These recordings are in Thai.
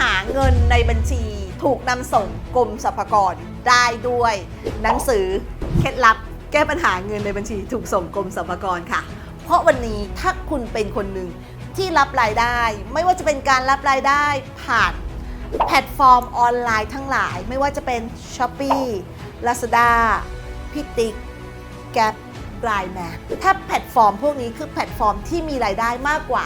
หาเงินในบัญชี ถูกนำส่งกรมสรรพากรได้ด้วย หนังสือเคล็ดลับแก้ปัญหาเงินในบัญชีถูกส่งกรมสรรพากรค่ะ เพราะวันนี้ถ้าคุณเป็นคนหนึ่งที่รับรายได้ ไม่ว่าจะเป็นการรับรายได้ผ่านแพลตฟอร์มออนไลน์ทั้งหลาย ไม่ว่าจะเป็น s h อ p e e Lazada พิติกแก p รายแมถ้าแพลตฟอร์มพวกนี้คือแพลตฟอร์มที่มีรายได้มากกว่า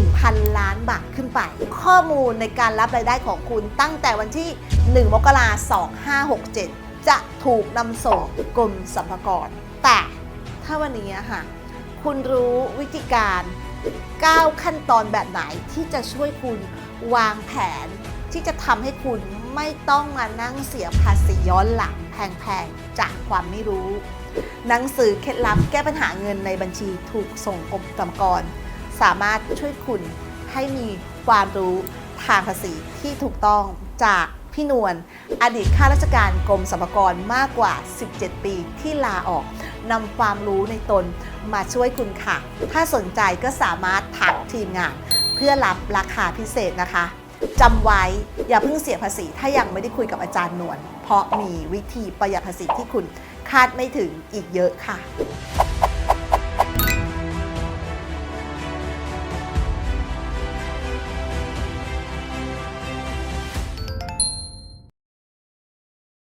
1,000 ล้านบาทขึ้นไป ข้อมูลในการรับรายได้ของคุณตั้งแต่วันที่ 1 มกราคม 2567 จะถูกนำส่งกรมสรรพากร แต่ถ้าวันนี้ค่ะ คุณรู้วิธีการ 9 ขั้นตอนแบบไหนที่จะช่วยคุณวางแผน ที่จะทำให้คุณไม่ต้องมานั่งเสียภาษีย้อนหลังแพงๆ จากความไม่รู้ หนังสือเคล็ดลับแก้ปัญหาเงินในบัญชีถูกส่งกรมสรรพากร สามารถช่วยคุณให้มีความรู้ทางภาษีที่ถูกต้องจากพี่นวลอดีตข้าราชการกรมสรรพากรมากกว่า 17 ปีที่ลาออกนำความรู้ในตนมาช่วยคุณค่ะ ถ้าสนใจก็สามารถทักทีมงาน เพื่อรับราคาพิเศษนะคะ จำไว้อย่าเพิ่งเสียภาษี ถ้ายังไม่ได้คุยกับอาจารย์นวลเพราะมีวิธีประหยัดภาษีที่คุณคาดไม่ถึงอีกเยอะค่ะ